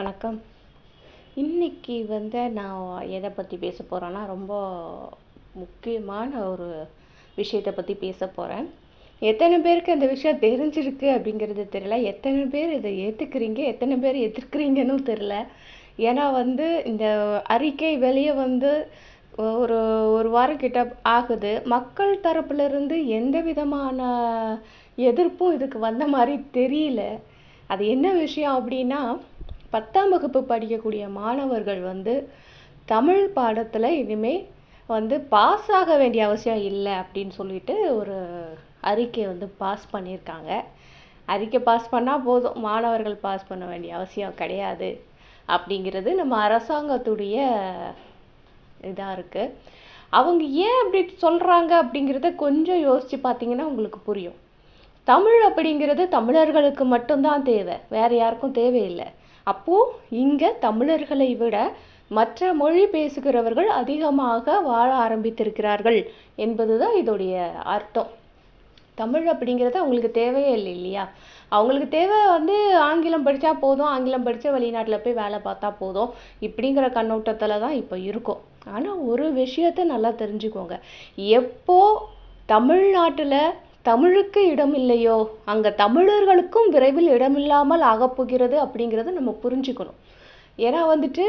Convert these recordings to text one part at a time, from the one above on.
வணக்கம். இன்னைக்கு வந்து நான் எதை பற்றி பேச போகிறேன்னா ரொம்ப முக்கியமான ஒரு விஷயத்தை பற்றி பேச போகிறேன் எத்தனை பேருக்கு அந்த விஷயம் தெரிஞ்சிருக்கு அப்படிங்கிறது தெரியல. எத்தனை பேர் இதை ஏற்றுக்கிறீங்க எத்தனை பேர் எதிர்க்கிறீங்கன்னு தெரியல. ஏன்னா வந்து இந்த அறிக்கை வெளியே வந்து ஒரு ஒரு வாரம் கிட்ட ஆகுது. மக்கள் தரப்புலருந்து எந்த விதமான எதிர்ப்பும் இதுக்கு வந்த மாதிரி தெரியல. அது என்ன விஷயம் அப்படின்னா பத்தாம் வகுப்பு படிக்கக்கூடிய மாணவர்கள் வந்து தமிழ் பாடத்தில் இனிமேல் வந்து பாஸ் ஆக வேண்டிய அவசியம் இல்லை அப்படின்னு சொல்லிட்டு ஒரு அறிக்கை வந்து பாஸ் பண்ணியிருக்காங்க. அறிக்கை பாஸ் பண்ணால் போதும். மாணவர்கள் பாஸ் பண்ண வேண்டிய அவசியம் கிடையாது அப்படிங்கிறது நம்ம அரசாங்கத்துடைய இதாக இருக்குது அவங்க ஏன் அப்படி சொல்கிறாங்க அப்படிங்கிறத கொஞ்சம் யோசித்து பார்த்தீங்கன்னா உங்களுக்கு புரியும். தமிழ் அப்படிங்கிறது தமிழர்களுக்கு மட்டும்தான் தேவை. வேறு யாருக்கும் தேவையில்லை. அப்போது இங்கே தமிழர்களை விட மற்ற மொழி பேசுகிறவர்கள் அதிகமாக வாழ ஆரம்பித்திருக்கிறார்கள் என்பதுதான் இதோடைய அர்த்தம். தமிழ் அப்படிங்கிறது அவங்களுக்கு தேவையே இல்லை இல்லையா? அவங்களுக்கு தேவை வந்து ஆங்கிலம் படித்தா போதும் ஆங்கிலம் படித்து வெளிநாட்டில் போய் வேலை பார்த்தா போதும் இப்படிங்கிற கண்ணோட்டத்தில் தான் இப்போ இருக்கும். ஆனால் ஒரு விஷயத்த நல்லா தெரிஞ்சுக்கோங்க. எப்போ தமிழ்நாட்டில் தமிழுக்கு இடம் இல்லையோ அங்கே தமிழர்களுக்கும் விரைவில் இடமில்லாமல் ஆகப்போகிறது அப்படிங்கிறத நம்ம புரிஞ்சுக்கணும். ஏன்னா வந்துட்டு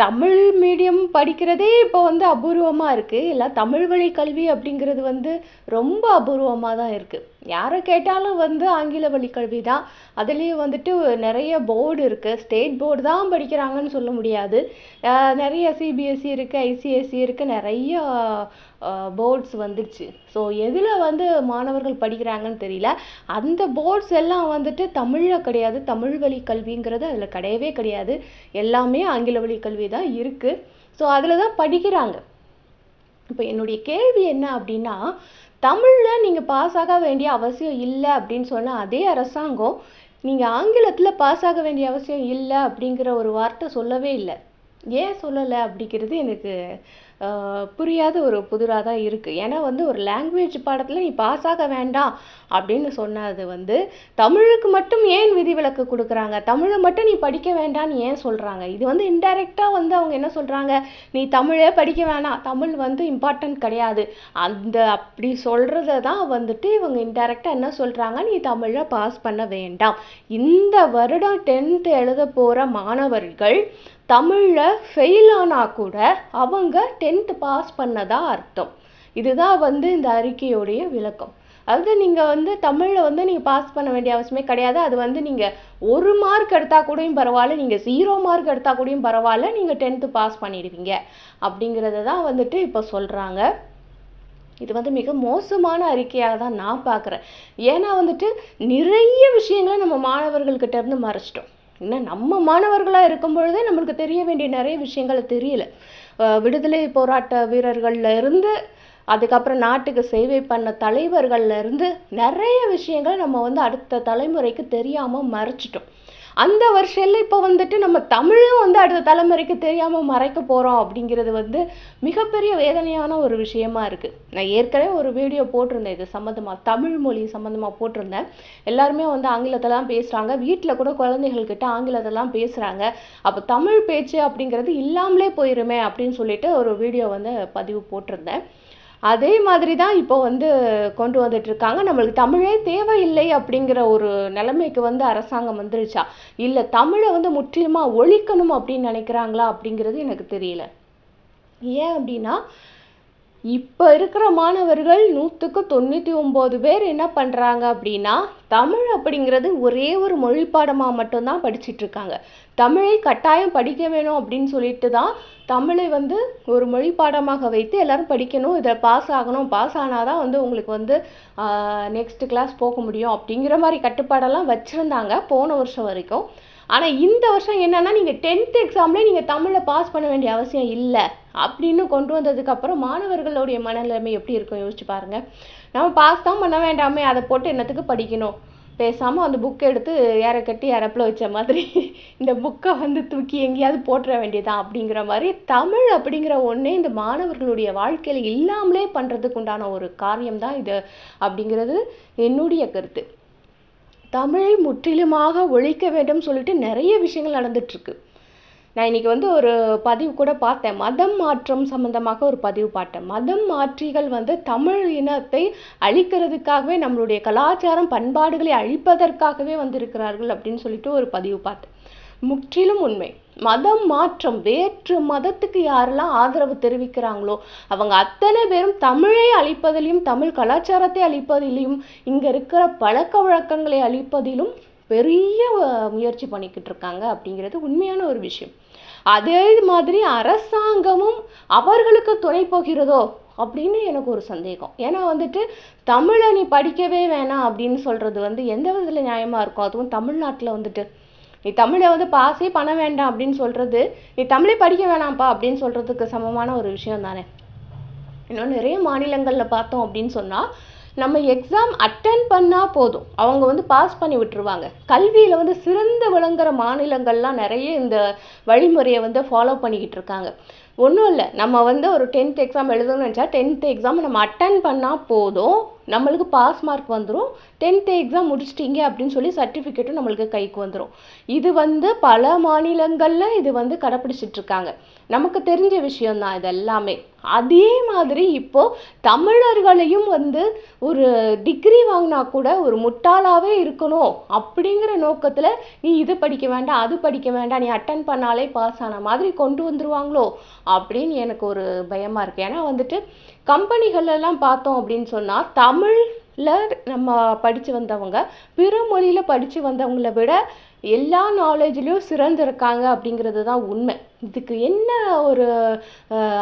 தமிழ் மீடியம் படிக்கிறதே இப்போ வந்து அபூர்வமாக இருக்குது இல்லை தமிழ் வழி கல்வி அப்படிங்கிறது வந்து ரொம்ப அபூர்வமாக தான் இருக்குது யாரை கேட்டாலும் வந்து ஆங்கில வழி கல்வி தான். அதுலேயும் வந்துட்டு நிறைய போர்டு இருக்குது ஸ்டேட் போர்டு தான் படிக்கிறாங்கன்னு சொல்ல முடியாது. நிறைய சிபிஎஸ்சி இருக்குது ஐசிஎஸ்சி இருக்குது நிறைய போர்ட்ஸ் வந்துடுச்சு ஸோ எதில் வந்து மாணவர்கள் படிக்கிறாங்கன்னு தெரியல. அந்த போர்ட்ஸ் எல்லாம் வந்துட்டு தமிழில் கிடையாது. தமிழ் வழி கல்விங்கிறது அதில் கிடையவே கிடையாது. எல்லாமே ஆங்கில வழி கல்வி தான் இருக்குது ஸோ அதில் தான் படிக்கிறாங்க. இப்போ என்னுடைய கேள்வி என்ன அப்படின்னா தமிழில் நீங்கள் பாஸ் ஆக வேண்டிய அவசியம் இல்லை அப்படின்னு சொன்னால் அதே அரசாங்கம் நீங்கள் ஆங்கிலத்தில் பாஸ் ஆக வேண்டிய அவசியம் இல்லை அப்படிங்கிற ஒரு வார்த்தை சொல்லவே இல்லை. ஏன் சொல்லலை அப்படிங்கிறது எனக்கு புரியாத ஒரு புதிராக தான் இருக்குது ஏன்னா வந்து ஒரு லாங்குவேஜ் பாடத்தில் நீ பாஸ் ஆக வேண்டாம் அப்படின்னு சொன்னது வந்து தமிழுக்கு மட்டும் ஏன் விதிவிலக்கு கொடுக்குறாங்க? தமிழை மட்டும் நீ படிக்க வேண்டாம்னு ஏன் சொல்கிறாங்க இது வந்து இன்டைரக்டாக வந்து அவங்க என்ன சொல்கிறாங்க நீ தமிழே படிக்க வேணாம். தமிழ் வந்து இம்பார்ட்டன்ட் கிடையாது. அந்த அப்படி சொல்கிறத தான் வந்துட்டு இவங்க இன்டைரக்டாக என்ன சொல்கிறாங்க நீ தமிழை பாஸ் பண்ண வேண்டாம். இந்த வருடம் டென்த்து எழுத போகிற மாணவர்கள் தமிழில் ஃபெயில் ஆனால் கூட அவங்க டென்த்து பாஸ் பண்ணதாக அர்த்தம். இதுதான் வந்து இந்த அறிக்கையோடைய விளக்கம். அதாவது நீங்கள் வந்து தமிழில் வந்து நீங்கள் பாஸ் பண்ண வேண்டிய அவசியமே கிடையாது. அது வந்து நீங்கள் ஒரு மார்க் எடுத்தால் கூடயும் பரவாயில்ல நீங்கள் ஜீரோ மார்க் எடுத்தால் கூடயும் பரவாயில்ல நீங்கள் டென்த்து பாஸ் பண்ணிடுவீங்க. அப்படிங்கிறத தான் வந்துட்டு இப்போ சொல்கிறாங்க இது வந்து மிக மோசமான அறிக்கையாக தான் நான் பார்க்குறேன். ஏன்னா வந்துட்டு நிறைய விஷயங்களை நம்ம மாணவர்கள்கிட்ட இருந்து மறைச்சிட்டோம். இன்னும் நம்ம மாணவர்களாக இருக்கும் பொழுதே நம்மளுக்கு தெரிய வேண்டிய நிறைய விஷயங்கள் தெரியல. விடுதலை போராட்ட வீரர்கள்ல இருந்து அதுக்கப்புறம் நாட்டுக்கு சேவை பண்ண தலைவர்கள்ல இருந்து நிறைய விஷயங்கள் நம்ம வந்து அடுத்த தலைமுறைக்கு தெரியாமல் மறைச்சிட்டோம். அந்த வருஷத்தில் இப்போ வந்துட்டு நம்ம தமிழும் வந்து அடுத்த தலைமுறைக்கு தெரியாமல் மறைக்க போகிறோம் அப்படிங்கிறது வந்து மிகப்பெரிய வேதனையான ஒரு விஷயமா இருக்குது நான் ஏற்கனவே ஒரு வீடியோ போட்டிருந்தேன். இது சம்மந்தமாக தமிழ் மொழி சம்மந்தமாக போட்டிருந்தேன். எல்லாருமே வந்து ஆங்கிலத்தில் தான் பேசுகிறாங்க வீட்டில் கூட குழந்தைகள்கிட்ட ஆங்கிலத்தில் தான் பேசுகிறாங்க அப்போ தமிழ் பேச்சு அப்படிங்கிறது இல்லாமலே போயிருமே அப்படின்னு சொல்லிட்டு ஒரு வீடியோ வந்து பதிவு போட்டிருந்தேன். அதே மாதிரி தான் இப்போ வந்து கொண்டு வந்துட்டு இருக்காங்க நம்மளுக்கு தமிழே தேவையில்லை அப்படிங்கிற ஒரு நிலைமைக்கு வந்து அரசாங்கம் வந்துருச்சா? இல்லை தமிழை வந்து முற்றிலுமாக ஒழிக்கணும் அப்படின்னு நினைக்கிறாங்களா அப்படிங்கிறது எனக்கு தெரியல. ஏன் அப்படின்னா இப்போ இருக்கிற மாணவர்கள் நூற்றுக்கு தொண்ணூற்றி ஒம்பது பேர் என்ன பண்ணுறாங்க அப்படின்னா தமிழ் அப்படிங்கிறது ஒரே ஒரு மொழி பாடமாக மட்டும்தான் படிச்சிட்ருக்காங்க தமிழை கட்டாயம் படிக்க வேணும் அப்படின்னு சொல்லிட்டு தான் தமிழை வந்து ஒரு மொழி பாடமாக வைத்து எல்லோரும் படிக்கணும் இதில் பாஸ் ஆகணும் பாஸ் ஆனால் தான் வந்து உங்களுக்கு வந்து நெக்ஸ்ட் கிளாஸ் போக முடியும் அப்படிங்கிற மாதிரி கட்டுப்பாடெல்லாம் வச்சுருந்தாங்க போன வருஷம் வரைக்கும். ஆனால் இந்த வருஷம் என்னென்னா நீங்கள் டென்த் எக்ஸாம்லேயே நீங்கள் தமிழில் பாஸ் பண்ண வேண்டிய அவசியம் இல்லை. அப்படின்னு கொண்டு வந்ததுக்கப்புறம் மாணவர்களுடைய மனநிலைமை எப்படி இருக்கும் யோசிச்சு பாருங்கள் நம்ம பாஸ் தான் பண்ண வேண்டாமே அதை போட்டு என்னத்துக்கு படிக்கணும்? பேசாமல் அந்த புக்கை எடுத்து யாரை கட்டி இறப்பில் வச்ச மாதிரி இந்த புக்கை வந்து தூக்கி எங்கேயாவது போட்டுற வேண்டியதான் அப்படிங்கிற மாதிரி தமிழ் அப்படிங்கிற ஒன்றே இந்த மாணவர்களுடைய வாழ்க்கையில் இல்லாமலே பண்ணுறதுக்கு உண்டான ஒரு காரியம் தான் இது அப்படிங்கிறது என்னுடைய கருத்து. தமிழை முற்றிலுமாக ஒழிக்க வேண்டும் சொல்லிட்டு நிறைய விஷயங்கள் நடந்துட்டுருக்கு. நான் இன்னைக்கு வந்து ஒரு பதிவு கூட பார்த்தேன். மதம் மாற்றம் சம்மந்தமாக ஒரு பதிவு பார்த்தேன். மதம் மாற்றிகள் வந்து தமிழ் இனத்தை அழிக்கிறதுக்காகவே நம்மளுடைய கலாச்சாரம் பண்பாடுகளை அழிப்பதற்காகவே வந்திருக்கிறார்கள் அப்படின்னு சொல்லிட்டு ஒரு பதிவு பார்த்தேன். முற்றிலும் உண்மை. மதம் மாற்றம் வேற்று மதத்துக்கு யாரெல்லாம் ஆதரவு தெரிவிக்கிறாங்களோ அவங்க அத்தனை பேரும் தமிழை அழிப்பதிலும் தமிழ் கலாச்சாரத்தை அழிப்பதிலும் இங்கே இருக்கிற பழக்க வழக்கங்களை அழிப்பதிலும் பெரிய முயற்சி பண்ணிக்கிட்டு இருக்காங்க அப்படிங்கிறது உண்மையான ஒரு விஷயம். அதே மாதிரி அரசாங்கமும் அவர்களுக்கு துணை போகிறதோ அப்படின்னு எனக்கு ஒரு சந்தேகம். ஏன்னா வந்துட்டு தமிழை நீ படிக்கவே வேணாம் அப்படின்னு சொல்கிறது வந்து எந்த விதத்தில் நியாயமாக இருக்கும் அதுவும் தமிழ்நாட்டில் வந்துட்டு. நீ தமிழை வந்து பாஸே பண்ண வேண்டாம் அப்படின்னு சொல்கிறது நீ தமிழை படிக்க வேணாம்ப்பா அப்படின்னு சொல்கிறதுக்கு சமமான ஒரு விஷயம் தானே. இன்னும் நிறைய மாநிலங்களில் பார்த்தோம் அப்படின்னு சொன்னால் நம்ம எக்ஸாம் அட்டன் பண்ணால் போதும். அவங்க வந்து பாஸ் பண்ணி விட்டுருவாங்க. கல்வியில் வந்து சிறந்து விளங்குற மாநிலங்கள்லாம் நிறைய இந்த வழிமுறையை வந்து ஃபாலோ பண்ணிக்கிட்டு இருக்காங்க. ஒன்றும் இல்லை. நம்ம வந்து ஒரு டென்த் எக்ஸாம் எழுதணும்னு நினச்சா டென்த் எக்ஸாம் நம்ம அட்டன் பண்ணால் போதும். நம்மளுக்கு பாஸ் மார்க் வந்துடும் டென்த்து எக்ஸாம் முடிச்சிட்டிங்க அப்படின்னு சொல்லி சர்டிஃபிகேட்டும் நம்மளுக்கு கைக்கு வந்துடும் இது வந்து பல மாநிலங்களில் இது வந்து கடைப்பிடிச்சிட்டு இருக்காங்க. நமக்கு தெரிஞ்ச விஷயந்தான் இது எல்லாமே அதே மாதிரி இப்போது தமிழர்களையும் வந்து ஒரு டிகிரி வாங்கினா கூட ஒரு முட்டாளாகவே இருக்கணும் அப்படிங்கிற நோக்கத்தில் நீ இது படிக்க வேண்டாம் அது படிக்க வேண்டாம் நீ அட்டன் பண்ணாலே பாஸ் ஆன மாதிரி கொண்டு வந்துருவாங்களோ? அப்படின்னு எனக்கு ஒரு பயமாக இருக்குது ஏன்னா வந்துட்டு கம்பெனிகளெல்லாம் பார்த்தோம் அப்படின்னு சொன்னால் தமிழில் நம்ம படித்து வந்தவங்க பிற மொழியில் படித்து வந்தவங்கள விட எல்லா நாலேஜ்லேயும் சிறந்திருக்காங்க அப்படிங்கிறது தான் உண்மை. இதுக்கு என்ன ஒரு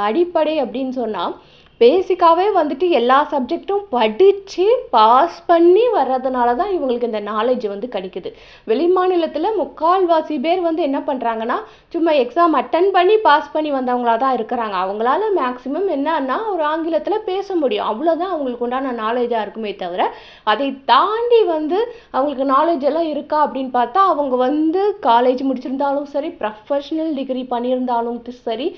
அடிப்படை அப்படின்னு சொன்னால் பேசிக்காகவே வந்துட்டு எல்லா சப்ஜெக்ட்டும் படித்து பாஸ் பண்ணி வர்றதுனால தான் இவங்களுக்கு இந்த நாலேஜ் வந்து கிடைக்குது. வெளிமாநிலத்துல முக்கால்வாசி பேர் வந்து என்ன பண்ணுறாங்கன்னா சும்மா எக்ஸாம் அட்டன் பண்ணி பாஸ் பண்ணி வந்தவங்களா தான் இருக்கிறாங்க. அவங்களால மேக்ஸிமம் என்னன்னா ஒரு ஆங்கிலத்தில் பேச முடியும். அவ்வளோதான் அவங்களுக்கு உண்டான நாலேஜாக இருக்குமே தவிர அதை தாண்டி வந்து அவங்களுக்கு நாலேஜ் எல்லாம் இருக்கா அப்படின்னு பார்த்தா அவங்க வந்து காலேஜ் முடிச்சிருந்தாலும் சரி ப்ரொஃபஷ்னல் டிகிரி பண்ணியிருந்தாலும் சரி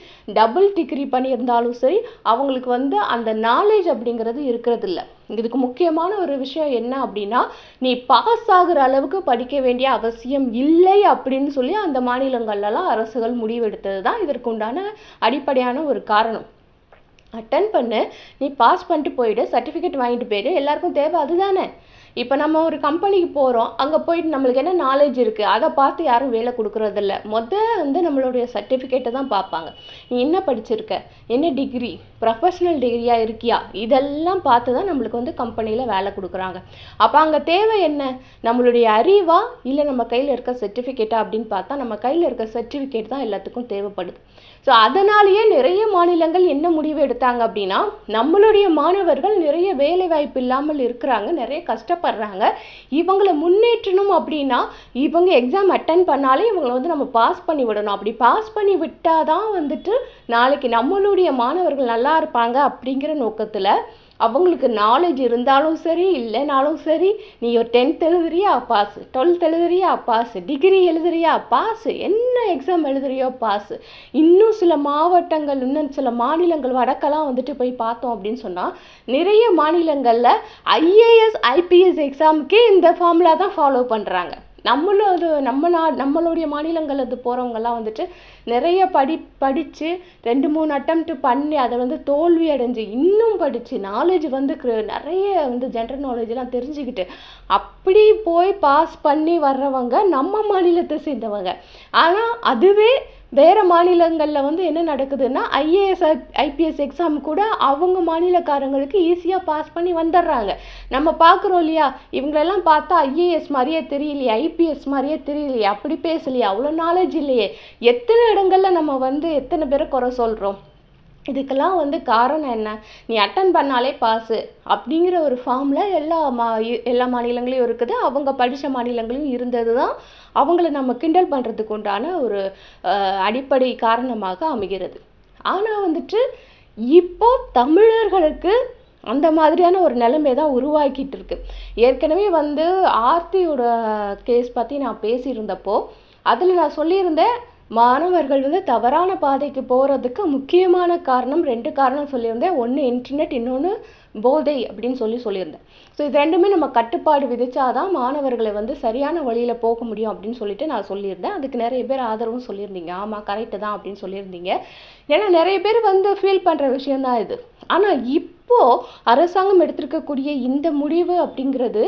டபுள் டிகிரி பண்ணியிருந்தாலும் சரி அவங்களுக்கு வந்து வந்து அந்த நாலேஜ் அப்படிங்கிறது இருக்கிறதில்ல. இதுக்கு முக்கியமான ஒரு விஷயம் என்ன அப்படின்னா நீ பாஸ் ஆகுற அளவுக்கு படிக்க வேண்டிய அவசியம் இல்லை அப்படின்னு சொல்லி அந்த மாநிலங்கள்லாம் அரசுகள் முடிவெடுத்தது தான் இதற்கு உண்டான அடிப்படையான ஒரு காரணம். அட்டன் பண்ணு நீ பாஸ் பண்ணிட்டு போயிடு சர்டிஃபிகேட் வாங்கிட்டு போயிடு எல்லாருக்கும் தேவை அதுதானே. இப்போ நம்ம ஒரு கம்பெனிக்கு போகிறோம் அங்கே போயிட்டு நம்மளுக்கு என்ன நாலேஜ் இருக்குது அதை பார்த்து யாரும் வேலை கொடுக்குறதில்ல. மொதல் வந்து நம்மளுடைய சர்டிஃபிகேட்டை தான் பார்ப்பாங்க. நீ என்ன படிச்சிருக்க? என்ன டிகிரி ப்ரொஃபஷனல் டிகிரியாக இருக்கியா? இதெல்லாம் பார்த்து தான் நம்மளுக்கு வந்து கம்பெனியில் வேலை கொடுக்குறாங்க. அப்போ அங்கே தேவை என்ன? நம்மளுடைய அறிவா? இல்லை நம்ம கையில் இருக்க சர்டிஃபிகேட்டா அப்படின்னு பார்த்தா நம்ம கையில் இருக்க சர்டிஃபிகேட் தான் எல்லாத்துக்கும் தேவைப்படுது. ஸோ அதனாலேயே நிறைய மாநிலங்கள் என்ன முடிவு எடுத்தாங்க அப்படின்னா நம்மளுடைய மாணவர்கள் நிறைய வேலை வாய்ப்பு இல்லாமல் இருக்கிறாங்க நிறைய கஷ்டப்படுறாங்க. இவங்களை முன்னேற்றணும் அப்படின்னா இவங்க எக்ஸாம் அட்டன் பண்ணாலே இவங்களை வந்து நம்ம பாஸ் பண்ணி விடணும். அப்படி பாஸ் பண்ணி விட்டால் தான் வந்துட்டு நாளைக்கு நம்மளுடைய மாணவர்கள் நல்லா இருப்பாங்க அப்படிங்கிற நோக்கத்தில் அவங்களுக்கு நாலேஜ் இருந்தாலும் சரி இல்லைனாலும் சரி நீ ஒரு டென்த் எழுதுறியா பாஸ் டுவெல்த் எழுதுறியா பாஸ் டிகிரி எழுதுறியா பாஸ் என்ன எக்ஸாம் எழுதுறியோ பாஸ் இன்னும் சில மாவட்டங்கள் இன்னும் சில மாநிலங்கள் வடக்கெல்லாம் வந்துட்டு போய் பார்த்தோம் அப்படின்னு சொன்னால் நிறைய மாநிலங்களில் ஐஏஎஸ் ஐபிஎஸ் எக்ஸாமுக்கே இந்த ஃபார்முலா தான் ஃபாலோ பண்ணுறாங்க நம்மளும் அது நம்ம நா நம்மளுடைய மாநிலங்கள் அது போகிறவங்கெல்லாம் வந்துட்டு நிறைய படி படித்து ரெண்டு மூணு அட்டம்ப்ட் பண்ணி அதை வந்து தோல்வி அடைஞ்சு இன்னும் படித்து நாலேஜ் வந்து நிறைய வந்து ஜென்ரல் நாலேஜ்லாம் தெரிஞ்சுக்கிட்டு அப்படி போய் பாஸ் பண்ணி வர்றவங்க நம்ம மாநிலத்தை சேர்ந்தவங்க. ஆனால் அதுவே வேறு மாநிலங்களில் வந்து என்ன நடக்குதுன்னா ஐஏஎஸ் ஐபிஎஸ் எக்ஸாம் கூட அவங்க மாநிலக்காரங்களுக்கு ஈஸியாக பாஸ் பண்ணி வந்துடுறாங்க நம்ம பார்க்குறோம் இல்லையா? இவங்களெல்லாம் பார்த்தா ஐஏஎஸ் மாதிரியே தெரியலையே ஐபிஎஸ் மாதிரியே தெரியலையே அப்படி பேசலையே அவ்வளோ நாலேஜ் இல்லையே. எத்தனை இடங்களில் நம்ம வந்து எத்தனை பேரை குறை சொல்கிறோம் இதுக்கெல்லாம் வந்து காரணம் என்ன? நீ அட்டன் பண்ணாலே பாஸு அப்படிங்கிற ஒரு ஃபார்மில் எல்லா மா எல்லா மாநிலங்களையும் இருக்குது. அவங்க படித்த மாநிலங்களும் இருந்தது தான் அவங்கள நம்ம கிண்டல் பண்ணுறதுக்கு உண்டான ஒரு அடிப்படை காரணமாக அமைகிறது. ஆனால் வந்துட்டு இப்போ தமிழர்களுக்கு அந்த மாதிரியான ஒரு நிலைமை தான் உருவாக்கிட்டு இருக்கு. ஏற்கனவே வந்து ஆர்த்தியோட கேஸ் பற்றி நான் பேசியிருந்தப்போ அதில் நான் சொல்லியிருந்தேன் மாணவர்கள் வந்து தவறான பாதைக்கு போகிறதுக்கு முக்கியமான காரணம் ரெண்டு காரணம் சொல்லியிருந்தேன். ஒன்று இன்டர்நெட் இன்னொன்று போதை அப்படின்னு சொல்லி சொல்லியிருந்தேன். ஸோ இது ரெண்டுமே நம்ம கட்டுப்பாடு விதிச்சாதான் மாணவர்களை வந்து சரியான வழியில் போக முடியும் அப்படின்னு சொல்லிட்டு நான் சொல்லியிருந்தேன். அதுக்கு நிறைய பேர் ஆதரவும் சொல்லியிருந்தீங்க. ஆமாம் கரெக்டு தான் அப்படின்னு சொல்லியிருந்தீங்க. ஏன்னா நிறைய பேர் வந்து ஃபீல் பண்ணுற விஷயந்தான் இது. ஆனால் இப்போது அரசாங்கம் எடுத்திருக்கக்கூடிய இந்த முடிவு அப்படிங்கிறது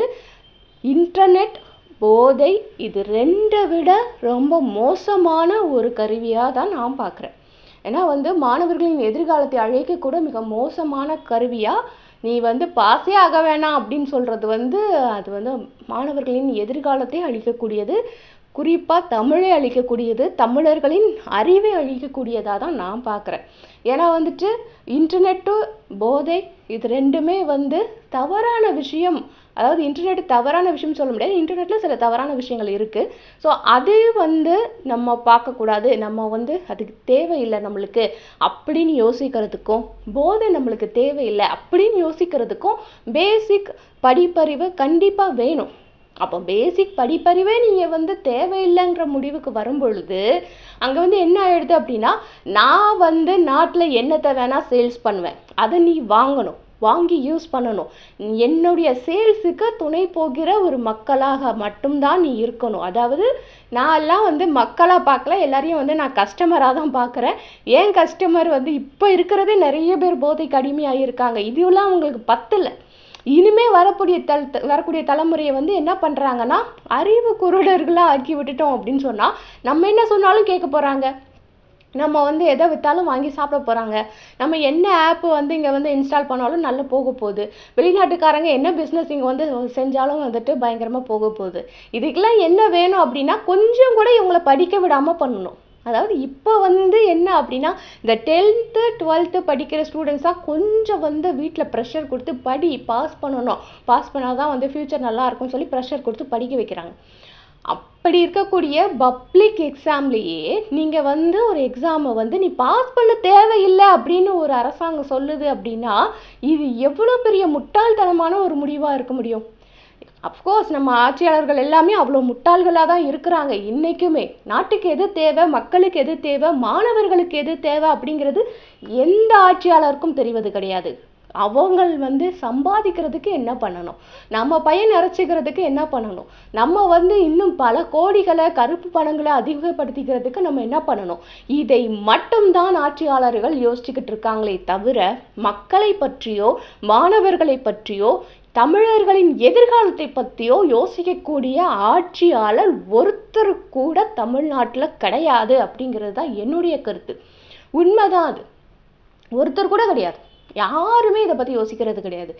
இன்டர்நெட் போதை இது ரெண்டை விட ரொம்ப மோசமான ஒரு கருவியாக தான் நான் பார்க்குறேன். ஏன்னா வந்து மாணவர்களின் எதிர்காலத்தை அழைக்கக்கூட மிக மோசமான கருவியாக நீ வந்து பாஸே ஆக வேணாம் அப்படின்னு சொல்கிறது வந்து அது வந்து மாணவர்களின் எதிர்காலத்தை அழிக்கக்கூடியது குறிப்பாக தமிழை அழிக்கக்கூடியது தமிழர்களின் அறிவை அழிக்கக்கூடியதாக தான் நான் பார்க்குறேன். ஏன்னா வந்துட்டு இன்டர்நெட்டு போதை இது ரெண்டுமே வந்து தவறான விஷயம். அதாவது இன்டர்நெட் தவறான விஷயம் சொல்ல முடியாது. இன்டர்நெட்டில் சில தவறான விஷயங்கள் இருக்குது ஸோ அது வந்து நம்ம பார்க்கக்கூடாது. நம்ம வந்து அதுக்கு தேவையில்லை நம்மளுக்கு. அப்படின்னு யோசிக்கிறதுக்கும் போதை நம்மளுக்கு தேவையில்லை அப்படின்னு யோசிக்கிறதுக்கும் பேசிக் படிப்பறிவு கண்டிப்பாக வேணும். அப்போ பேசிக் படிப்பறிவே நீங்கள் வந்து தேவையில்லைங்கிற முடிவுக்கு வரும் பொழுது அங்கே வந்து என்ன ஆயிடுது அப்படின்னா நான் வந்து நாட்டில் என்னத்தை வேணால் சேல்ஸ் பண்ணுவேன். அதை நீ வாங்கணும். வாங்கி யூஸ் பண்ணணும். என்னுடைய சேல்ஸுக்கு துணை போகிற ஒரு மக்களாக மட்டும்தான் நீ இருக்கணும். அதாவது நான் எல்லாம் வந்து மக்களாக பார்க்கல எல்லாரையும் வந்து நான் கஸ்டமராக தான் பார்க்குறேன். ஏன் கஸ்டமர் வந்து இப்போ இருக்கிறதே நிறைய பேர் போதைக்கு அடிமையாக இருக்காங்க இதுவெல்லாம் அவங்களுக்கு பத்தலை. இனிமே வரக்கூடிய தல் வரக்கூடிய தலைமுறையை வந்து என்ன பண்ணுறாங்கன்னா அறிவு குருடர்களாக ஆக்கி விட்டுட்டோம் அப்படின்னு சொன்னால் நம்ம என்ன சொன்னாலும் கேட்க போகிறாங்க நம்ம வந்து எதை விற்றாலும் வாங்கி சாப்பிட போகிறாங்க நம்ம என்ன ஆப் வந்து இங்கே வந்து இன்ஸ்டால் பண்ணாலும் நல்லா போக போகுது. வெளிநாட்டுக்காரங்க என்ன பிஸ்னஸ் இங்கே வந்து செஞ்சாலும் வந்துட்டு பயங்கரமாக போக போகுது. இதுக்கெல்லாம் என்ன வேணும் அப்படின்னா கொஞ்சம் கூட இவங்களை படிக்க விடாமல் பண்ணணும். அதாவது இப்போ வந்து என்ன அப்படின்னா இந்த டென்த்து டுவெல்த்து படிக்கிற ஸ்டூடெண்ட்ஸாக கொஞ்சம் வந்து வீட்டில் ப்ரெஷர் கொடுத்து படி பாஸ் பண்ணணும். பாஸ் பண்ணால் தான் வந்து ஃப்யூச்சர் நல்லாயிருக்கும்னு சொல்லி ப்ரெஷர் கொடுத்து படிக்க வைக்கிறாங்க. அப்படி இருக்கக்கூடிய பப்ளிக் எக்ஸாம்லேயே நீங்கள் வந்து ஒரு எக்ஸாமை வந்து நீ பாஸ் பண்ண தேவையில்லை அப்படின்னு ஒரு அரசாங்கம் சொல்லுது அப்படின்னா இது எவ்வளோ பெரிய முட்டாள்தனமான ஒரு முடிவாக இருக்க முடியும்? அஃப்கோர்ஸ் நம்ம ஆட்சியாளர்கள் எல்லாமே அவ்வளோ முட்டாள்களாக தான் இருக்கிறாங்க. இன்றைக்குமே நாட்டுக்கு எது தேவை மக்களுக்கு எது தேவை மாணவர்களுக்கு எது தேவை அப்படிங்கிறது எந்த ஆட்சியாளருக்கும் தெரிவது கிடையாது. அவங்க வந்து சம்பாதிக்கிறதுக்கு என்ன பண்ணணும்? நம்ம பயன் அரைச்சிக்கிறதுக்கு என்ன பண்ணணும்? நம்ம வந்து இன்னும் பல கோடிகளை கருப்பு பணங்களை அதிகப்படுத்திக்கிறதுக்கு நம்ம என்ன பண்ணணும்? இதை மட்டும்தான் ஆட்சியாளர்கள் யோசிச்சுக்கிட்டு இருக்காங்களே தவிர மக்களை பற்றியோ மாணவர்களை பற்றியோ தமிழர்களின் எதிர்காலத்தை பற்றியோ யோசிக்கக்கூடிய ஆட்சியாளர் ஒருத்தர் கூட தமிழ்நாட்டில் கிடையாது அப்படிங்கிறது தான் என்னுடைய கருத்து. உண்மைதான் அது. ஒருத்தர் கூட கிடையாது. யாருமே இதை பற்றி யோசிக்கிறது கிடையாது.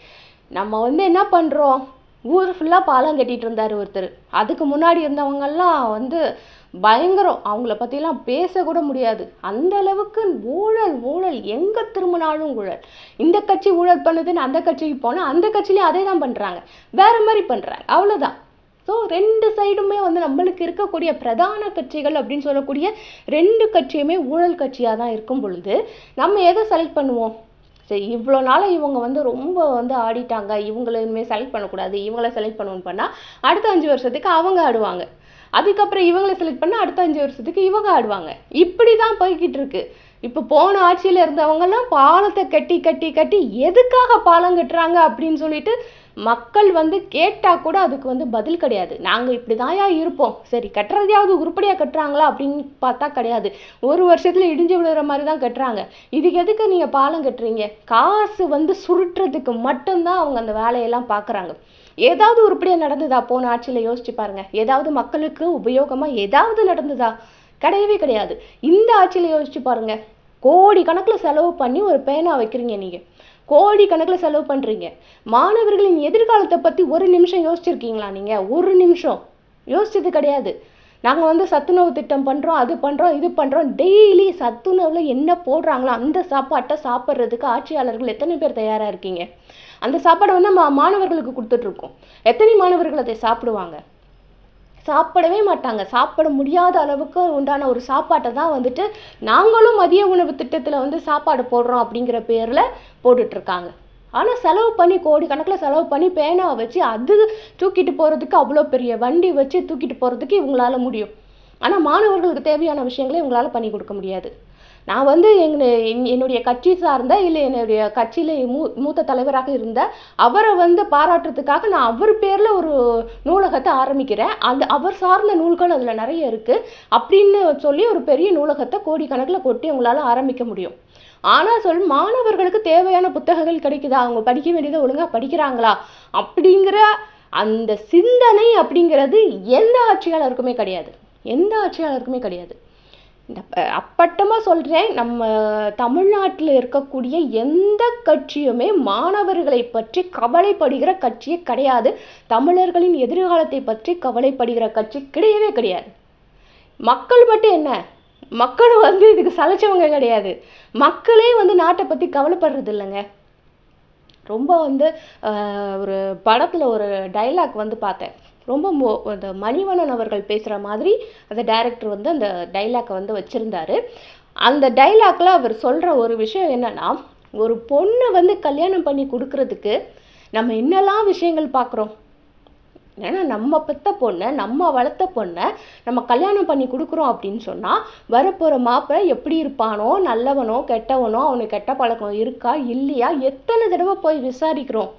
நம்ம வந்து என்ன பண்ணுறோம் ஊர் ஃபுல்லாக பாலம் கட்டிகிட்டு இருந்தார் ஒருத்தர். அதுக்கு முன்னாடி இருந்தவங்கெல்லாம் வந்து பயங்கரம். அவங்கள பற்றிலாம் பேசக்கூட முடியாது. அந்த அளவுக்கு ஊழல் ஊழல். எங்கே திரும்பினாலும் ஊழல். இந்த கட்சி ஊழல் பண்ணுதுன்னு அந்த கட்சிக்கு போனால் அந்த கட்சியிலையும் அதே தான் பண்ணுறாங்க வேற மாதிரி பண்ணுறாங்க அவ்வளோதான் ஸோ ரெண்டு சைடுமே வந்து நம்மளுக்கு இருக்கக்கூடிய பிரதான கட்சிகள் அப்படின்னு சொல்லக்கூடிய ரெண்டு கட்சியுமே ஊழல் கட்சியாக தான் இருக்கும் பொழுது நம்ம எதை செலக்ட் பண்ணுவோம்? சரி இவ்வளோ நாளாக இவங்க வந்து ரொம்ப வந்து ஆடிட்டாங்க. இவங்கள இனிமேல் செலக்ட் பண்ணக்கூடாது. இவங்கள செலக்ட் பண்ணணும்னு பண்ணால் அடுத்த அஞ்சு வருஷத்துக்கு அவங்க ஆடுவாங்க. அதுக்கப்புறம் இவங்களை செலக்ட் பண்ணால் அடுத்த அஞ்சு வருஷத்துக்கு இவங்க ஆடுவாங்க. இப்படி தான் போய்கிட்டு இருக்கு. இப்போ போன ஆட்சியில் இருந்தவங்கெல்லாம் பாலத்தை கட்டி கட்டி கட்டி எதுக்காக பாலம் கட்டுறாங்க அப்படின்னு சொல்லிட்டு மக்கள் வந்து கேட்டால் கூட அதுக்கு வந்து பதில் கிடையாது. நாங்கள் இப்படி தாயா இருப்போம். சரி கட்டுறதையாவது உருப்படியாக கட்டுறாங்களா அப்படின்னு பார்த்தா கிடையாது. ஒரு வருஷத்தில் இடிஞ்சு விழுற மாதிரி தான் கட்டுறாங்க. இதுக்கு எதுக்கு நீங்கள் பாலம் கட்டுறீங்க? காசு வந்து சுருட்டுறதுக்கு மட்டும்தான் அவங்க அந்த வேலையெல்லாம் பார்க்குறாங்க ஏதாவது உருப்படியாக நடந்ததா? போன ஆட்சியில் யோசிச்சு பாருங்கள் ஏதாவது மக்களுக்கு உபயோகமாக ஏதாவது நடந்ததா? கிடையவே கிடையாது. இந்த ஆட்சியில் யோசிச்சு பாருங்க. கோடி கணக்கில் செலவு பண்ணி ஒரு பேனா வைக்கிறீங்க நீங்கள் கோடி கணக்கில் செலவு பண்ணுறீங்க மாணவர்களின் எதிர்காலத்தை பற்றி ஒரு நிமிஷம் யோசிச்சிருக்கீங்களா நீங்கள் ஒரு நிமிஷம். யோசிச்சது கிடையாது. நாங்கள் வந்து சத்துணவு திட்டம் பண்ணுறோம் அது பண்ணுறோம் இது பண்ணுறோம் டெய்லி சத்துணவில் என்ன போடுறாங்களோ அந்த சாப்பாட்டை சாப்பிட்றதுக்கு ஆட்சியாளர்கள் எத்தனை பேர் தயாராக இருக்கீங்க? அந்த சாப்பாடை வந்து மா மாணவர்களுக்கு கொடுத்துட்ருக்கோம் எத்தனை மாணவர்கள் அதை சாப்பிடுவாங்க? சாப்பிடவே மாட்டாங்க. சாப்பிட முடியாத அளவுக்கு உண்டான ஒரு சாப்பாட்டை தான் வந்துட்டு நாங்களும் மதிய உணவு திட்டத்தில் வந்து சாப்பாடு போடுறோம் அப்படிங்கிற பேரில் போட்டுட்ருக்காங்க. ஆனால் செலவு பண்ணி கோடி கணக்கில் செலவு பண்ணி பேனாவை வச்சு அது தூக்கிட்டு போகிறதுக்கு அவ்வளோ பெரிய வண்டி வச்சு தூக்கிட்டு போகிறதுக்கு இவங்களால முடியும். ஆனால் மாணவர்களுக்கு தேவையான விஷயங்களை உங்களால் பண்ணி கொடுக்க முடியாது. நான் வந்து எங்க என்னுடைய கட்சி சார்ந்த இல்லை என்னுடைய கட்சியில் மூ மூத்த தலைவராக இருந்த அவரை வந்து பாராட்டுறதுக்காக நான் அவர் பேரில் ஒரு நூலகத்தை ஆரம்பிக்கிறேன். அந்த அவர் சார்ந்த நூல்கள் அதில் நிறைய இருக்குது அப்படின்னு சொல்லி ஒரு பெரிய நூலகத்தை கோடிக்கணக்கில் கொட்டி உங்களால் ஆரம்பிக்க முடியும். ஆனால் சொல் மாணவர்களுக்கு தேவையான புத்தகங்கள் கிடைக்குதா? அவங்க படிக்க வேண்டியதை ஒழுங்காக படிக்கிறாங்களா? அப்படிங்கிற அந்த சிந்தனை அப்படிங்கிறது எந்த ஆட்சியாளருக்குமே கிடையாது. எந்த ஆட்சியாளருக்குமே கிடையாது. இந்த சொல்கிறேன் நம்ம தமிழ்நாட்டில் இருக்கக்கூடிய எந்த கட்சியுமே மாணவர்களை பற்றி கவலைப்படுகிற கட்சியே கிடையாது. தமிழர்களின் எதிர்காலத்தை பற்றி கவலைப்படுகிற கட்சி கிடையவே கிடையாது. மக்கள் மட்டும் என்ன? மக்கள் வந்து இதுக்கு சலைச்சவங்க கிடையாது. மக்களே வந்து நாட்டை பற்றி கவலைப்படுறது இல்லைங்க. ரொம்ப வந்து ஒரு படத்தில் ஒரு டைலாக் வந்து பார்த்தேன். ரொம்ப மோ அந்த மணிவண்ணன் அவர்கள் பேசுகிற மாதிரி அந்த டைரக்டர் வந்து அந்த டைலாக்கை வந்து வச்சுருந்தாரு. அந்த டைலாக்ல அவர் சொல்கிற ஒரு விஷயம் என்னன்னா ஒரு பொண்ணை வந்து கல்யாணம் பண்ணி கொடுக்கறதுக்கு நம்ம என்னெல்லாம் விஷயங்கள் பார்க்குறோம்? ஏன்னா நம்ம பெத்த பொண்ணை நம்ம வளர்த்த பொண்ணை நம்ம கல்யாணம் பண்ணி கொடுக்குறோம் அப்படின்னு சொன்னால் வரப்போகிற மாப்பிள்ளை எப்படி இருப்பானோ நல்லவனோ கெட்டவனோ அவனுக்கு கெட்ட பழக்கம் இருக்கா இல்லையா எத்தனை தடவை போய் விசாரிக்கிறோம்?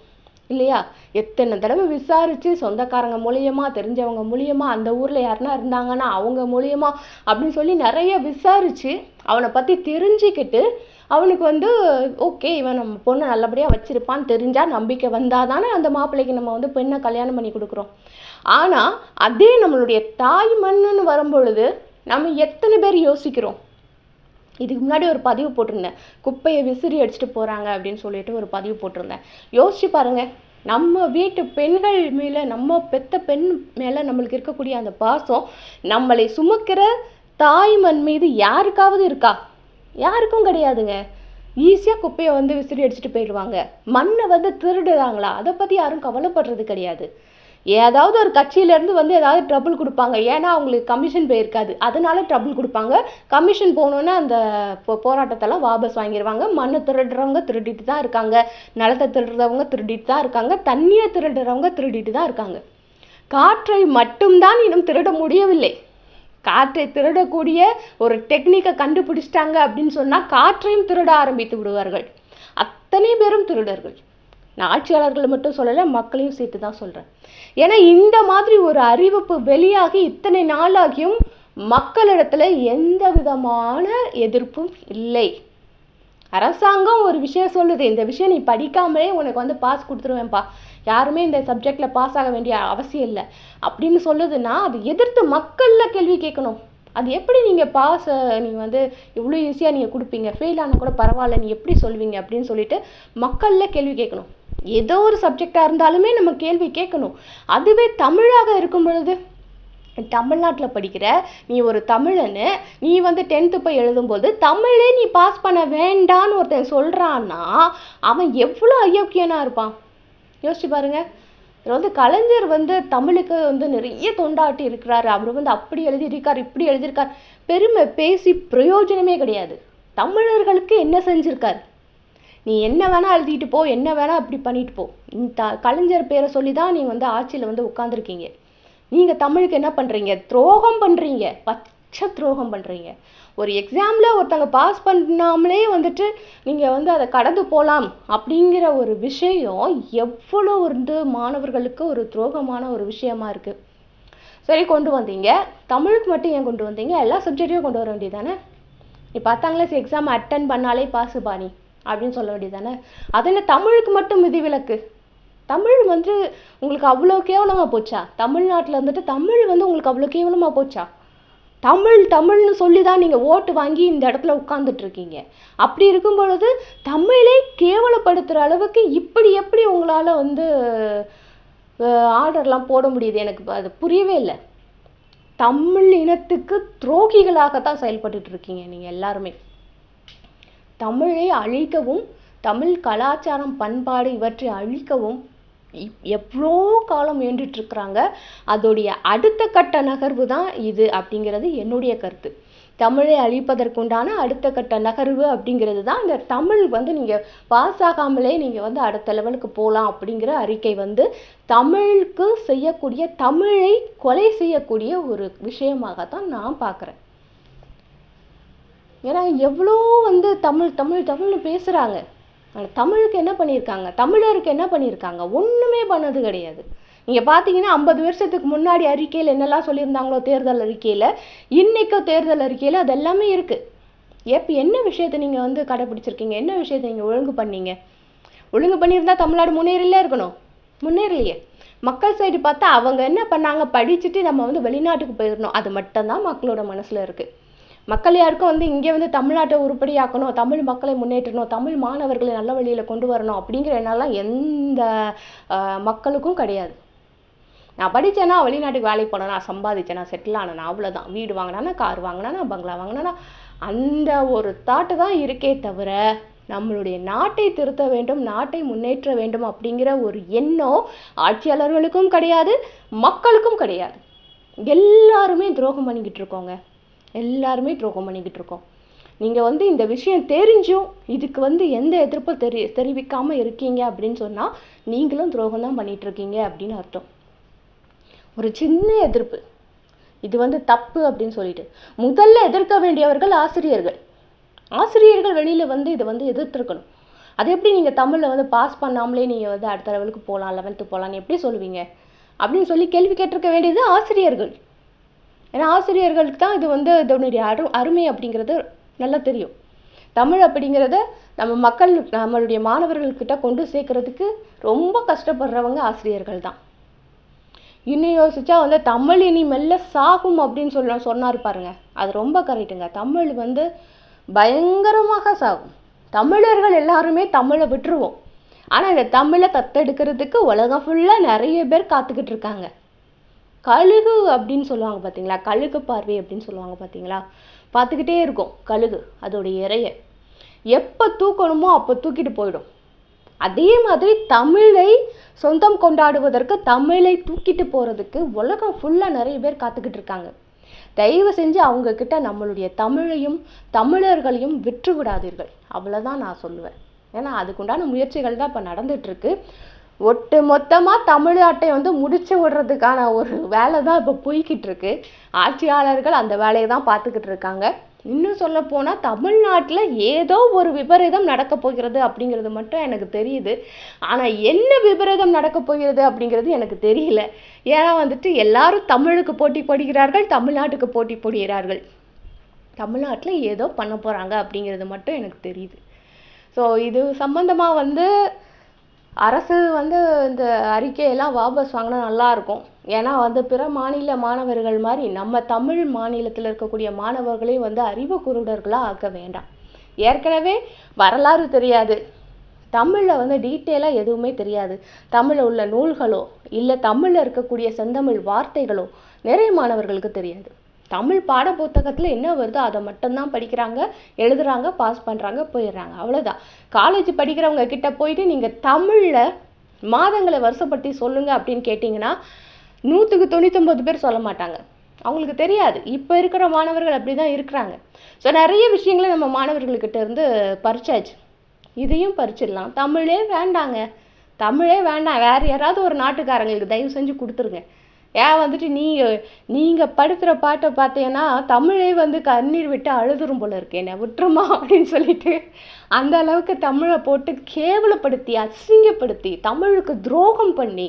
இல்லையா? எத்தனை தடவை விசாரித்து சொந்தக்காரங்க மூலியமா தெரிஞ்சவங்க மூலியமா அந்த ஊரில் யாருன்னா இருந்தாங்கன்னா அவங்க மூலியமா அப்படின்னு சொல்லி நிறைய விசாரித்து அவனை பற்றி தெரிஞ்சுக்கிட்டு அவனுக்கு வந்து ஓகே இவன் நம்ம பொண்ணை நல்லபடியாக வச்சுருப்பான்னு தெரிஞ்சால் நம்பிக்கை வந்தால் தானே அந்த மாப்பிள்ளைக்கு நம்ம வந்து பெண்ணை கல்யாணம் பண்ணி கொடுக்குறோம். ஆனால் அதே நம்மளுடைய தாய் மண்ணுன்னு வரும்பொழுது நம்ம எத்தனை பேர் யோசிக்கிறோம்? இதுக்கு முன்னாடி ஒரு பதிவு போட்டிருந்தேன். குப்பையை விசிறி அடிச்சுட்டு போகிறாங்க அப்படின்னு சொல்லிட்டு ஒரு பதிவு போட்டிருந்தேன். யோசிச்சு பாருங்க நம்ம வீட்டு பெண்கள் மேலே நம்ம பெத்த பெண் மேலே நம்மளுக்கு இருக்கக்கூடிய அந்த பாசம் நம்மளை சுமக்கிற தாய்மண் மீது யாருக்காவது இருக்கா? யாருக்கும் கிடையாதுங்க. ஈஸியாக குப்பையை வந்து விசிறி அடிச்சுட்டு போயிடுவாங்க. மண்ணை வந்து திருடுறாங்களா? அதை பற்றி யாரும் கவலைப்படுறது கிடையாது. ஏதாவது ஒரு கட்சியிலேருந்து வந்து ஏதாவது ட்ரபிள் கொடுப்பாங்க. ஏன்னா அவங்களுக்கு கமிஷன் போயிருக்காது. அதனால ட்ரபிள் கொடுப்பாங்க. கமிஷன் போகணுன்னா அந்த போ போராட்டத்தெல்லாம் வாபஸ் வாங்கிடுவாங்க மண்ணை திருடுறவங்க திருடிட்டு தான் இருக்காங்க. நிலத்தை திருடுறவங்க திருடிட்டு தான் இருக்காங்க. தண்ணியை திருடுறவங்க திருடிட்டு தான் இருக்காங்க. காற்றை மட்டும்தான் இன்னும் திருட முடியவில்லை. காற்றை திருடக்கூடிய ஒரு டெக்னிக்கை கண்டுபிடிச்சிட்டாங்க அப்படின்னு சொன்னால் காற்றையும் திருட ஆரம்பித்து விடுவார்கள். அத்தனை பேரும் திருடர்கள். நான் ஆட்சியாளர்களை மட்டும் சொல்லலை மக்களையும் சேர்த்து தான் சொல்கிறேன் ஏன்னா இந்த மாதிரி ஒரு அறிவிப்பு வெளியாகி இத்தனை நாளாகியும் மக்களிடத்துல எந்த விதமான எதிர்ப்பும் இல்லை. அரசாங்கம் ஒரு விஷயம் சொல்லுது இந்த விஷயம் நீ படிக்காமலே உனக்கு வந்து பாஸ் கொடுத்துருவேன்ப்பா யாருமே இந்த சப்ஜெக்டில் பாஸ் ஆக வேண்டிய அவசியம் இல்லை. அப்படின்னு சொல்லுதுன்னா அது எதிர்த்து மக்களில் கேள்வி கேட்கணும். அது எப்படி நீங்கள் பாஸ் நீங்கள் வந்து இவ்வளோ ஈஸியாக நீங்கள் கொடுப்பீங்க. ஃபெயில் ஆனா கூட பரவாயில்ல நீ எப்படி சொல்வீங்க அப்படின்னு சொல்லிட்டு மக்களில் கேள்வி கேட்கணும். ஏதோ ஒரு சப்ஜெக்டாக இருந்தாலுமே நம்ம கேள்வி கேட்கணும். அதுவே தமிழாக இருக்கும் பொழுது தமிழ்நாட்டில் படிக்கிற நீ ஒரு தமிழனு நீ வந்து டென்த்து போய் எழுதும்போது தமிழே நீ பாஸ் பண்ண வேண்டான்னு ஒருத்தன் சொல்கிறான்னா அவன் எவ்வளோ அயோக்கியனாக இருப்பான். யோசிச்சு பாருங்கள் இதில் வந்து கலைஞர் வந்து தமிழுக்கு வந்து நிறைய தொண்டாட்டி இருக்கிறாரு. அவர் வந்து அப்படி எழுதியிருக்கார் இப்படி எழுதியிருக்கார். பெருமை பேசி பிரயோஜனமே கிடையாது. தமிழர்களுக்கு என்ன செஞ்சிருக்கார்? நீ என்ன வேணால் எழுதிட்டு போ என்ன வேணால் அப்படி பண்ணிட்டு போ. இந்த கலைஞர் பேரை சொல்லி தான் நீங்கள் வந்து ஆட்சியில் வந்து உட்காந்துருக்கீங்க நீங்கள் தமிழுக்கு என்ன பண்ணுறீங்க துரோகம் பண்ணுறீங்க பச்சை துரோகம் பண்ணுறீங்க ஒரு எக்ஸாமில் ஒருத்தங்க பாஸ் பண்ணாமலே வந்துட்டு நீங்கள் வந்து அதை கடந்து போலாம் அப்படிங்கிற ஒரு விஷயம் எவ்வளோ வந்து மாணவர்களுக்கு ஒரு துரோகமான ஒரு விஷயமா இருக்குது சரி கொண்டு வந்தீங்க. தமிழுக்கு மட்டும் ஏன் கொண்டு வந்தீங்க? எல்லா சப்ஜெக்டையும் கொண்டு வர வேண்டியதானே நீ பார்த்தாங்களே எக்ஸாம் அட்டன் பண்ணாலே பாசு பாணி. அப்படின்னு சொல்ல வேண்டியதானே என்ன தமிழுக்கு மட்டும் விதிவிலக்கு தமிழ் வந்து உங்களுக்கு அவ்வளோ கேவலமாக போச்சா? தமிழ்நாட்டில் இருந்துட்டு தமிழ் வந்து உங்களுக்கு அவ்வளோ கேவலமாக போச்சா? தமிழ் தமிழ்னு சொல்லி தான் நீங்கள் ஓட்டு வாங்கி இந்த இடத்துல உட்காந்துட்ருக்கீங்க அப்படி இருக்கும் பொழுது தமிழை கேவலப்படுத்துகிற அளவுக்கு இப்படி எப்படி உங்களால் வந்து ஆர்டர்லாம் போட முடியுது எனக்கு அது புரியவே இல்லை. தமிழ் இனத்துக்கு துரோகிகளாகத்தான் செயல்பட்டுட்ருக்கீங்க நீங்கள் எல்லாருமே. தமிழை அழிக்கவும் தமிழ் கலாச்சாரம் பண்பாடு இவற்றை அழிக்கவும் இப்- எவ்வளோ காலம் முயன்றுட்டு இருக்கிறாங்க அதோடைய அடுத்த கட்ட நகர்வு தான் இது அப்படிங்கிறது என்னுடைய கருத்து. தமிழை அழிப்பதற்குண்டான அடுத்த கட்ட நகர்வு அப்படிங்கிறது தான் இந்த தமிழ் வந்து நீங்கள் பாஸ் ஆகாமலே நீங்கள் வந்து அடுத்த லெவலுக்கு போகலாம் அப்படிங்கிற அறிக்கை வந்து தமிழுக்கு செய்யக்கூடிய தமிழை கொலை செய்யக்கூடிய ஒரு விஷயமாக தான் நான் பார்க்குறேன் ஏன்னா எவ்வளோ வந்து தமிழ் தமிழ் தமிழ்னு பேசுகிறாங்க ஆனால் தமிழுக்கு என்ன பண்ணியிருக்காங்க? தமிழருக்கு என்ன பண்ணியிருக்காங்க? ஒன்றுமே பண்ணது கிடையாது. நீங்கள் பார்த்தீங்கன்னா ஐம்பது வருஷத்துக்கு முன்னாடி அறிக்கையில் என்னெல்லாம் சொல்லியிருந்தாங்களோ தேர்தல் அறிக்கையில் இன்றைக்கும் தேர்தல் அறிக்கையில் அது எல்லாமே இருக்குது எப்போ என்ன விஷயத்தை நீங்கள் வந்து கடைப்பிடிச்சிருக்கீங்க என்ன விஷயத்தை நீங்கள் ஒழுங்கு பண்ணீங்க? ஒழுங்கு பண்ணியிருந்தால் தமிழ்நாடு முன்னேறிலே இருக்கணும். முன்னேறலையே. மக்கள் சைடு பார்த்தா அவங்க என்ன பண்ணாங்க? படிச்சுட்டு நம்ம வந்து வெளிநாட்டுக்கு போயிடணும். அது மட்டும்தான் மக்களோட மனசில் இருக்குது மக்கள் யாருக்கும் வந்து இங்கே வந்து தமிழ்நாட்டை உருப்படியாக்கணும் தமிழ் மக்களை முன்னேற்றணும் தமிழ் மாணவர்களை நல்ல வழியில் கொண்டு வரணும் அப்படிங்கிற எண்ணெல்லாம் எந்த மக்களுக்கும் கிடையாது. நான் படித்தேன்னா வெளிநாட்டுக்கு வேலைக்கு போனேன் நான் சம்பாதிச்சேன் நான் செட்டில் ஆனேன் அவ்வளோதான் வீடு வாங்கினா கார் வாங்கினா பங்களா வாங்கினா அந்த ஒரு தாட்டு தான் இருக்கே தவிர நம்மளுடைய நாட்டை திருத்த வேண்டும் நாட்டை முன்னேற்ற வேண்டும் அப்படிங்கிற ஒரு எண்ணம் ஆட்சியாளர்களுக்கும் கிடையாது மக்களுக்கும் கிடையாது. எல்லாருமே துரோகம் பண்ணிக்கிட்டு இருக்கோங்க. எல்லாருமே துரோகம் பண்ணிக்கிட்டு இருக்கோம் நீங்கள் வந்து இந்த விஷயம் தெரிஞ்சும் இதுக்கு வந்து எந்த எதிர்ப்பும் தெரி தெரிவிக்காமல் இருக்கீங்க அப்படின்னு சொன்னால் நீங்களும் துரோகம் தான் பண்ணிகிட்ருக்கீங்க இருக்கீங்க அப்படின்னு அர்த்தம். ஒரு சின்ன எதிர்ப்பு. இது வந்து தப்பு அப்படின்னு சொல்லிட்டு. முதல்ல எதிர்க்க வேண்டியவர்கள் ஆசிரியர்கள். ஆசிரியர்கள் வெளியில் வந்து இதை வந்து எதிர்த்துருக்கணும். அது எப்படி நீங்கள் தமிழில் வந்து பாஸ் பண்ணாமலே நீங்கள் வந்து அடுத்த லெவலுக்கு போகலாம் லெவன்த்து போகலான்னு எப்படி சொல்லுவீங்க? அப்படின்னு சொல்லி கேள்வி கேட்டிருக்க வேண்டியது ஆசிரியர்கள். ஏன்னா ஆசிரியர்களுக்கு தான் இது வந்து இதனுடைய அரு அருமை அப்படிங்கிறது நல்லா தெரியும். தமிழ் அப்படிங்கிறத நம்ம மக்கள் நம்மளுடைய மாணவர்கள்கிட்ட கொண்டு சேர்க்கறதுக்கு ரொம்ப கஷ்டப்படுறவங்க ஆசிரியர்கள் தான். இன்னும் யோசிச்சா வந்து தமிழ் இனி மெல்ல சாகும் அப்படின்னு சொல்ல சொன்னார் பாருங்க. அது ரொம்ப கரெக்டுங்க தமிழ் வந்து பயங்கரமாக சாகும். தமிழர்கள் எல்லாருமே தமிழை விட்டுருவோம். ஆனால் இந்த தமிழை தத்தெடுக்கிறதுக்கு உலகம் ஃபுல்லாக நிறைய பேர் காத்துக்கிட்டு இருக்காங்க. கழுகு அப்படின்னு சொல்லுவாங்க பார்த்தீங்களா கழுகு பார்வை அப்படின்னு சொல்லுவாங்க பார்த்தீங்களா பார்த்துக்கிட்டே இருக்கும். கழுகு அதோடைய இறையை. எப்போ தூக்கணுமோ அப்போ தூக்கிட்டு போயிடும். அதே மாதிரி தமிழை சொந்தம் கொண்டாடுவதற்கு தமிழை தூக்கிட்டு போகிறதுக்கு உலகம் ஃபுல்லாக நிறைய பேர் காத்துக்கிட்டு இருக்காங்க. தயவு செஞ்சு அவங்கக்கிட்ட நம்மளுடைய தமிழையும் தமிழர்களையும் விற்று விடாதீர்கள் அவ்வளோதான் நான் சொல்லுவேன். ஏன்னா அதுக்குண்டான முயற்சிகள் தான் இப்போ நடந்துகிட்ருக்கு ஒட்டு மொத்தமாக தமிழ்நாட்டை வந்து முடிச்சு விடுறதுக்கான ஒரு வேலை தான் இப்போ போய்கிட்டு இருக்கு. ஆட்சியாளர்கள் அந்த வேலையை தான் பார்த்துக்கிட்டு இருக்காங்க. இன்னும் சொல்ல போனால் தமிழ்நாட்டில் ஏதோ ஒரு விபரீதம் நடக்க போகிறது அப்படிங்கிறது மட்டும் எனக்கு தெரியுது. ஆனால் என்ன விபரீதம் நடக்க போகிறது அப்படிங்கிறது எனக்கு தெரியல. ஏன்னா வந்துட்டு எல்லாரும் தமிழுக்கு போட்டி போடுகிறார்கள் தமிழ்நாட்டுக்கு போட்டி போடுகிறார்கள். தமிழ்நாட்டில் ஏதோ பண்ண போகிறாங்க அப்படிங்கிறது மட்டும் எனக்கு தெரியுது. ஸோ இது சம்மந்தமாக வந்து அரசு வந்து இந்த அறிக்கையெல்லாம் வாபஸ் வாங்கினா நல்லா இருக்கும் ஏன்னா வந்து பிற மாநில மாணவர்கள் மாதிரி நம்ம தமிழ் மாநிலத்தில் இருக்கக்கூடிய மாணவர்களையும் வந்து அறிவு குருடர்களாக ஆக்க வேண்டாம். ஏற்கனவே வரலாறு தெரியாது. தமிழில் வந்து டீட்டெயிலாக எதுவுமே தெரியாது. தமிழில் உள்ள நூல்களோ இல்லை தமிழில் இருக்கக்கூடிய செந்தமிழ் வார்த்தைகளோ நிறைய மாணவர்களுக்கு தெரியாது. தமிழ் பாட புத்தகத்தில் என்ன வருதோ அதை மட்டும்தான் படிக்கிறாங்க எழுதுறாங்க பாஸ் பண்ணுறாங்க போயிடுறாங்க. அவ்வளோதான் காலேஜ் படிக்கிறவங்க கிட்ட போயிட்டு நீங்கள் தமிழில் மாதங்களை வருஷப்படுத்தி சொல்லுங்கள் அப்படின்னு கேட்டிங்கன்னா நூற்றுக்கு தொண்ணூத்தொம்பது பேர் சொல்ல மாட்டாங்க. அவங்களுக்கு தெரியாது. இப்போ இருக்கிற மாணவர்கள் அப்படி தான் இருக்கிறாங்க. ஸோ நிறைய விஷயங்களை நம்ம மாணவர்கள்கிட்ட இருந்து பறிச்சாச்சு. இதையும் பறிச்சிடலாம். தமிழே வேண்டாங்க. தமிழே வேண்டாம். வேறு யாராவது ஒரு நாட்டுக்காரங்களுக்கு தயவு செஞ்சு கொடுத்துருங்க. ஏன் வந்துட்டு நீங்கள் நீங்கள் படுத்துகிற பாட்டை பார்த்தீங்கன்னா தமிழே வந்து கண்ணீர் விட்டு அழுதுரும் போல இருக்கு. என்ன விட்டுருமா அப்படின்னு சொல்லிட்டு அந்த அளவுக்கு தமிழை போட்டு கேவலப்படுத்தி அசிங்கப்படுத்தி தமிழுக்கு துரோகம் பண்ணி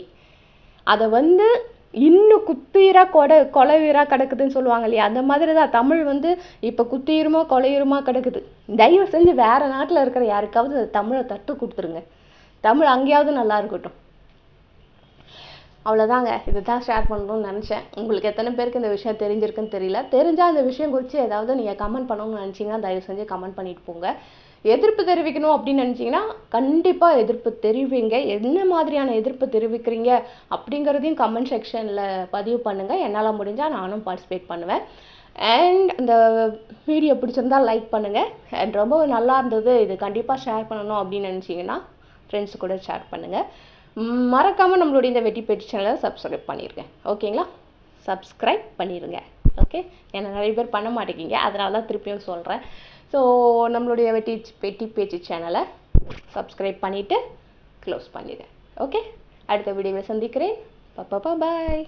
அதை வந்து இன்னும் குத்துயிரா கொடை கொலையுயிரா கிடக்குதுன்னு சொல்லுவாங்க இல்லையா? அந்த மாதிரி தான் தமிழ் வந்து இப்போ குத்துயிருமா கொலையுருமா கிடக்குது. தயவு செஞ்சு வேறு நாட்டில் இருக்கிற யாருக்காவது தமிழை தட்டு கொடுத்துருங்க. தமிழ் அங்கேயாவது நல்லா இருக்கட்டும். அவ்வளோதாங்க இதுதான் ஷேர் பண்ணணும்னு நினச்சேன். உங்களுக்கு எத்தனை பேருக்கு இந்த விஷயம் தெரிஞ்சிருக்குன்னு தெரியல. தெரிஞ்சால் இந்த விஷயம் குறித்து ஏதாவது நீங்கள் கமெண்ட் பண்ணணும்னு நினச்சிங்கன்னா தயவு செஞ்சு கமெண்ட் பண்ணிட்டு போங்க. எதிர்ப்பு தெரிவிக்கணும் அப்படின்னு நினச்சிங்கன்னா கண்டிப்பாக எதிர்ப்பு தெரிவிங்க. என்ன மாதிரியான எதிர்ப்பு தெரிவிக்கிறீங்க அப்படிங்கிறதையும் கமெண்ட் செக்ஷனில் பதிவு பண்ணுங்கள் என்னால் முடிஞ்சால் நானும் பார்ட்டிசிபேட் பண்ணுவேன். அண்ட் இந்த வீடியோ பிடிச்சிருந்தா லைக் பண்ணுங்கள் அண்ட் ரொம்ப நல்லா இருந்தது. இது கண்டிப்பாக ஷேர் பண்ணணும் அப்படின்னு நினச்சிங்கன்னா ஃப்ரெண்ட்ஸ் கூட ஷேர் பண்ணுங்கள் மறக்காமல் நம்மளுடைய இந்த வெட்டி பேச்சு சேனலை சப்ஸ்கிரைப் பண்ணிடுங்க ஓகேங்களா? சப்ஸ்கிரைப் பண்ணிடுங்க ஓகே ஏன்னா நிறைய பேர் பண்ண மாட்டேங்கிங்க அதனால தான் திருப்பியும் சொல்கிறேன் ஸோ நம்மளுடைய வெட்டி வெட்டி பேச்சு சேனலை சப்ஸ்கிரைப் பண்ணிவிட்டு க்ளோஸ் பண்ணிடுங்க ஓகே அடுத்த வீடியோவில் சந்திக்கிறேன். பப்பா பாய்